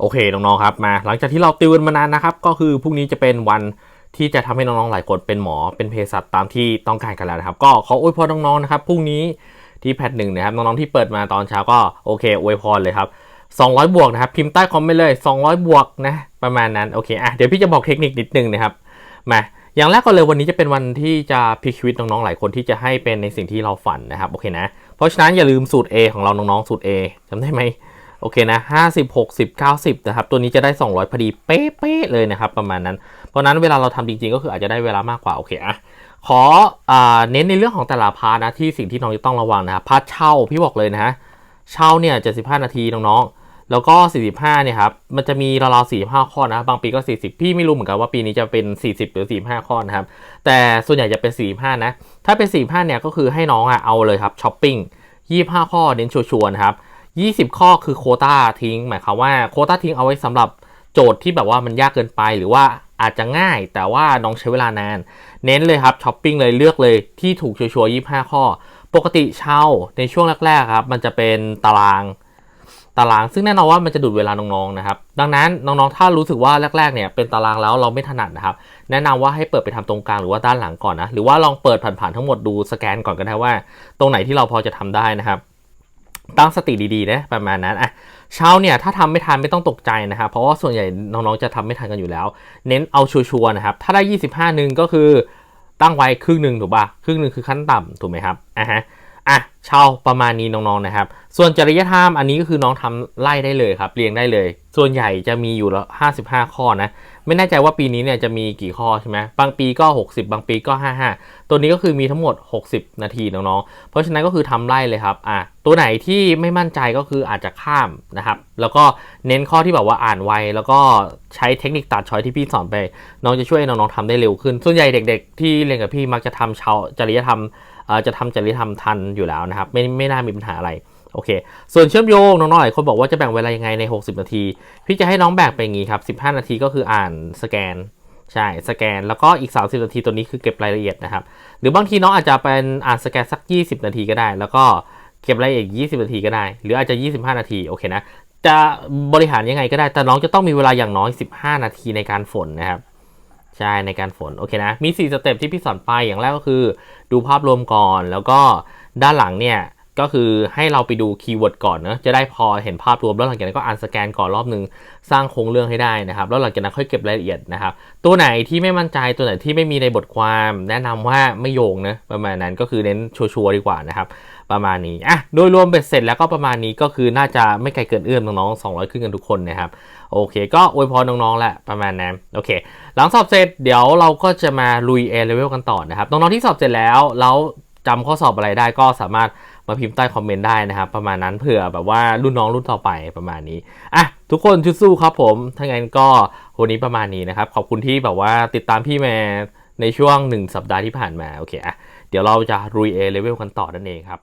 โอเคน้องๆครับมา หลังจากที่เราติวกันมานานนะครับ ก็คือพรุ่งนี้จะเป็นวันที่จะทำให้น้องๆหลายคนเป็นหมอเป็นเภสัชตามที่ต้องการกันแล้วนะครับ ก็ขออวยพรน้องๆนะครับพรุ่งนี้ที่แพทหนึ่งนะครับน้องๆที่เปิดมาตอนเช้าก็โอเคอวยพรเลยครับ200 บวกนะครับพิมพ์ใต้คอมเมนต์เลย 200 บวกนะประมาณนั้นโอเคอะเดี๋ยวพี่จะบอกเทคนิคนิดนึงนะครับมาอย่างแรกก็เลยวันนี้จะเป็นวันที่จะพลิกชีวิตน้องๆหลายคนที่จะให้เป็นในสิ่งที่เราฝันนะครับโอเคนะเพราะฉะนั้นอย่าลืมสูตร A ของเราน้องๆสูตร A จำได้ไหม โอเคนะ50 60 90นะครับตัวนี้จะได้ 200 พอดีเป๊ะเลยนะครับประมาณนั้น เพราะนั้นเวลาเราทำจริงๆ ก็คืออาจจะได้เวลามากกว่าโอเคอะขออเน้นในเรื่องของแต่ละพาร์ทนะที่สิ่งที่น้องจะต้องระวังนะครับพาร์ทเช่าพี่บอกเลยนะฮะเช่าเนี่ย75 นาทีน้องๆ แล้วก็ 45เนี่ยครับมันจะมีราวๆ45 ข้อนะบางปีก็ 40 พี่ไม่รู้เหมือนกันว่าปีนี้จะเป็น 40 หรือ 45 ข้อนะครับแต่ส่วนใหญ่จะเป็น 45 นะถ้าเป็น 45เนี่ยก็คือให้น้องอะเอาเลยครับช้อปปิ้ง25 ข้อเน้นชัวร์ๆนะครับ 20 ข้อคือโคต้าทิ้ง หมายความว่าโคต้าทิ้งเอาไว้สำหรับโจทย์ที่แบบว่ามันยากเกินไปหรือว่าอาจจะง่าย แต่ว่าน้องใช้เวลานาน เน้นเลยครับช้อปปิ้งเลยเลือกเลยที่ถูกชัวร์ๆ25 ข้อ ปกติเช่าในช่วงแรกๆครับ มันจะเป็นตารางตาราง ซึ่งแน่นอนว่ามันจะดูดเวลาน้องๆนะครับ ดังนั้นน้องๆ ถ้ารู้สึกว่าแรกๆ เนี่ยเป็นตารางแล้วเราไม่ถนัดนะครับ แนะนำว่าให้เปิดไปทำตรงกลางหรือว่าด้านหลังก่อนนะ หรือว่าลองเปิดผ่านๆทั้งหมดดูสแกนก่อนก็ได้ว่า ตรงไหนที่เราพอจะทำได้นะครับ ตั้งสติดีๆนะประมาณนั้นอะเช้าเนี่ยถ้าทำไม่ทันไม่ต้องตกใจนะครับเพราะว่าส่วนใหญ่น้องๆจะทำไม่ทันกันอยู่แล้ว เน้นเอาชัวร์ๆนะครับถ้าได้ 25หนึ่งก็คือตั้งไว้ครึ่งหนึ่งถูกป่ะครึ่งหนึ่งคือขั้นต่ำถูกไหมครับอะฮะอะเช่าประมาณนี้น้องๆนะครับ ส่วนจริยธรรมอันนี้ก็คือน้องทำไล่ได้เลยครับเรียงได้เลย ส่วนใหญ่จะมีอยู่แล้ว55ข้อนะไม่แน่ใจว่าปีนี้เนี่ยจะมีกี่ข้อใช่ไหมบางปีก็ 60 บางปีก็ 55 ตัวนี้ก็คือมีทั้งหมด 60 นาทีน้องๆเพราะฉะนั้นก็คือทำไล่เลยครับอะตัวไหนที่ไม่มั่นใจก็คืออาจจะข้ามนะครับ แล้วก็เน้นข้อที่แบบว่าอ่านไวแล้วก็ใช้เทคนิคตัดช้อยที่พี่สอนไป น้องจะช่วยน้องๆทำได้เร็วขึ้น ส่วนใหญ่เด็ก ๆ ที่เรียนกับพี่มักจะทำเชาจริยธรรมเอ่อจะทำจริยธรรมทันอยู่แล้วนะครับไม่ไม่น่ามีปัญหาอะไรโอเค ส่วนเชื่อมโยงน้องๆหลายคนบอกว่าจะแบ่งเวลายังไงใน 60 นาที พี่จะให้น้องแบ่งไปอย่างงี้ครับ 15 นาทีก็คืออ่านสแกนใช่สแกนแล้วก็อีก 30 นาทีตัวนี้คือเก็บรายละเอียดนะครับ หรือบางทีน้องอาจจะเป็นอ่านสแกนสัก 20 นาทีก็ได้ แล้วก็เก็บรายละเอียดอีก20 นาทีก็ได้ หรืออาจจะ 25 นาทีโอเคนะจะบริหารยังไงก็ได้ แต่น้องจะต้องมีเวลาอย่างน้อย 15 นาทีในการฝนนะครับใช่ในการฝนโอเคนะมี 4 สเต็ปที่พี่สอนไปอย่างแรกก็คือ ดูภาพรวมก่อนแล้วก็ ด้านหลังเนี่ยก็คือให้เราไปดูคีย์เวิร์ดก่อนเนะจะได้พอเห็นภาพรวมแล้วหลังจากนั้นก็อ่านสแกนก่อนรอบนึง สร้างโครงเรื่องให้ได้นะครับ แล้วหลังจากนั้นค่อยเก็บรายละเอียดนะครับ ตัวไหนที่ไม่มั่นใจตัวไหนที่ไม่มีในบทความแนะนำว่าไม่โยงนะประมาณนั้นก็คือเน้นชัวร์ๆดีกว่านะครับ ประมาณนี้อะโดยรวมเบ็ดเสร็จแล้วก็ประมาณนี้ก็คือน่าจะไม่ไกลเกินเอื้อมน้องๆ200 ขึ้นกันทุกคนนะครับโอเค ก็อวยพรน้องๆแหละประมาณนั้นโอเค หลังสอบเสร็จเดี๋ยวเราก็จะมาลุย A level กันต่อนะครับน้องๆที่สอบเสร็จแล้วแล้ว จำข้อสอบอะไรได้ก็สามารถมาพิมพ์ใต้คอมเมนต์ได้นะครับ ประมาณนั้นเผื่อแบบว่ารุ่นน้องรุ่นต่อไปประมาณนี้อะทุกคนชุดสู้ครับผมถ้างั้นก็วันนี้ประมาณนี้นะครับ ขอบคุณที่แบบว่าติดตามพี่แมในช่วง 1 สัปดาห์ที่ผ่านมา โอเคอะเดี๋ยวเราจะรุย A level กันต่อนั่นเองครับ